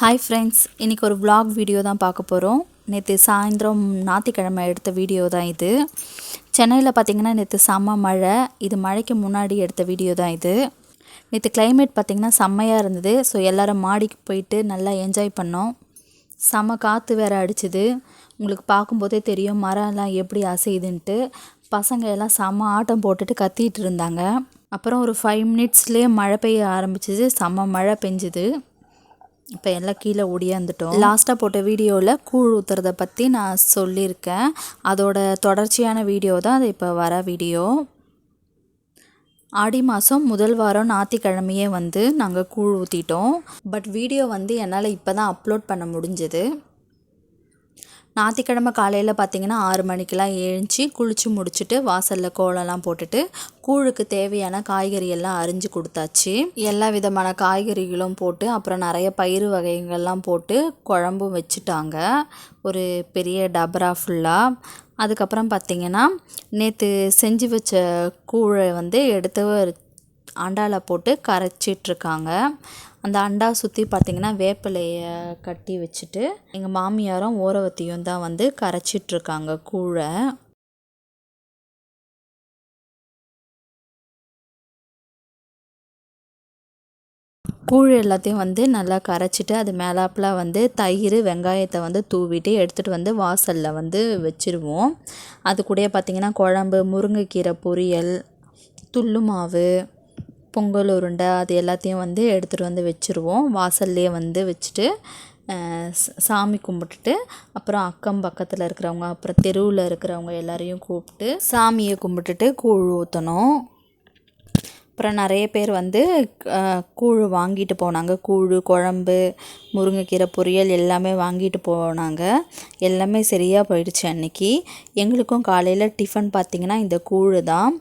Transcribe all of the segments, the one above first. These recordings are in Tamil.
ஹாய் ஃப்ரெண்ட்ஸ் இன்றைக்கி ஒரு விலாக் வீடியோ தான் பார்க்க போகிறோம் நேற்று சாயந்தரம் ஞாத்திக்கிழமை எடுத்த வீடியோ தான் இது. சென்னையில் பார்த்தீங்கன்னா நேற்று செம்ம மழை. இது மழைக்கு முன்னாடி எடுத்த வீடியோ தான் இது. நேற்று கிளைமேட் பார்த்திங்கன்னா செம்மையாக இருந்தது. ஸோ எல்லோரும் மாடிக்கு போயிட்டு நல்லா என்ஜாய் பண்ணோம். செம்ம காற்று வேறு அடிச்சுது. உங்களுக்கு பார்க்கும்போதே தெரியும் மரம்லாம் எப்படி அசையுதுன்ட்டு. பசங்க எல்லாம் செம்ம ஆட்டம் போட்டுட்டு கத்திட்டு இருந்தாங்க. அப்புறம் ஒரு ஃபைவ் மினிட்ஸ்லேயே மழை பெய்ய ஆரம்பிச்சிது. செம்ம மழை பெஞ்சுது. இப்போ எல்லாம் கீழே ஒடியாந்துட்டோம். லாஸ்ட்டாக போட்ட வீடியோவில் கூழ் ஊற்றுறத பற்றி நான் சொல்லியிருக்கேன். அதோட தொடர்ச்சியான வீடியோ தான் அது இப்போ வர வீடியோ. ஆடி மாதம் முதல் வாரம் ஞாயிற்றுக்கிழமையே வந்து நாங்கள் கூழ் ஊற்றிட்டோம் பட் வீடியோ வந்து என்னால் இப்போ தான் அப்லோட் பண்ண முடிஞ்சது. ஞாயிற்றுக்கிழமை காலையில் பார்த்தீங்கன்னா ஆறு மணிக்கெலாம் எழுந்துச்சி குளித்து முடிச்சுட்டு வாசலில் கோலம்லாம் போட்டுட்டு கூழுக்கு தேவையான காய்கறி எல்லாம் அரிஞ்சு கொடுத்தாச்சு. எல்லா விதமான காய்கறிகளும் போட்டு அப்புறம் நிறைய பயிறு வகைகள்லாம் போட்டு குழம்பும் வச்சுட்டாங்க. ஒரு பெரிய டபரா ஃபுல்லாக அதுக்கப்புறம் பார்த்திங்கன்னா நேற்று செஞ்சு வச்ச கூழை வந்து எடுத்து அண்டாவில் போட்டு கரைச்சிட்ருக்காங்க. அந்த அண்டா சுற்றி பார்த்திங்கன்னா வேப்பிலையை கட்டி வச்சுட்டு எங்கள் மாமியாரும் ஓரவத்தியும் தான் வந்து கரைச்சிட்ருக்காங்க கூழை. கூழ் எல்லாத்தையும் வந்து நல்லா கரைச்சிட்டு அது மேலாப்பில் வந்து தயிர் வெங்காயத்தை வந்து தூவிட்டு எடுத்துகிட்டு வந்து வாசலில் வந்து வச்சுருவோம். அது கூடயே பார்த்திங்கன்னா குழம்பு முருங்கைக்கீரை பொரியல் துள்ளு மாவு பொங்கல் உருண்டை அது எல்லாத்தையும் வந்து எடுத்துகிட்டு வந்து வச்சுருவோம். வாசல்லே வந்து வச்சுட்டு சாமி கும்பிட்டுட்டு அப்புறம் அக்கம் பக்கத்தில் இருக்கிறவங்க அப்புறம் தெருவில் இருக்கிறவங்க எல்லாரையும் கூப்பிட்டு சாமியை கும்பிட்டுட்டு கூழ் ஊற்றணும் அப்புறம் நிறைய பேர் வந்து கூழ் வாங்கிட்டு போனாங்க. கூழ் குழம்பு முருங்கைக்கீரை பொரியல் எல்லாமே வாங்கிட்டு போனாங்க. எல்லாமே சரியாக போயிடுச்சு அன்றைக்கி எங்களுக்கும் காலையில் டிஃபன் பார்த்திங்கன்னா இந்த கூழ் தான்.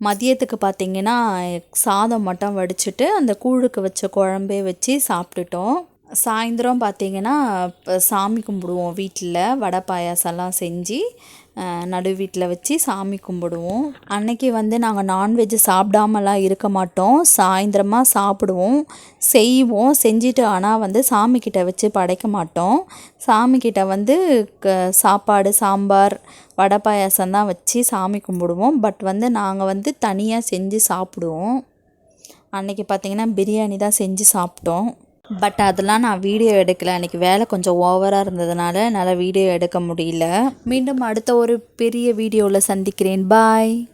மதியத்துக்கு பார்த்திங்கன்னா சாதம் மட்டும் வடிச்சிட்டு அந்த கூழுக்கு வச்ச குழம்பே வச்சு சாப்பிட்டுட்டோம். சாயந்தரம் பார்த்திங்கன்னா சாமி கும்பிடுவோம் வீட்டில் வடை பாயாசம்லாம் செஞ்சு நடு வீட்டில் வச்சு சாமி கும்பிடுவோம். அன்னைக்கு வந்து நாங்கள் நான்வெஜ் சாப்பிடாமலாம் இருக்க மாட்டோம். சாயந்தரமாக சாப்பிடுவோம். செய்வோம். செஞ்சுட்டு ஆனால் வந்து சாமிக்கிட்ட வச்சு படைக்க மாட்டோம். சாமிக்கிட்ட வந்து க சாப்பாடு சாம்பார் வடை பாயாசம் தான் வச்சு சாமி கும்பிடுவோம். பட் வந்து நாங்கள் வந்து தனியாக செஞ்சு சாப்பிடுவோம். அன்றைக்கி பார்த்திங்கன்னா பிரியாணி தான் செஞ்சு சாப்பிட்டோம். பட் அதெல்லாம் நான் வீடியோ எடுக்கல. அன்றைக்கி வேலை கொஞ்சம் ஓவராக இருந்ததுனால என்னால் வீடியோ எடுக்க முடியல. மீண்டும் அடுத்த ஒரு பெரிய வீடியோவில் சந்திக்கிறேன். பாய்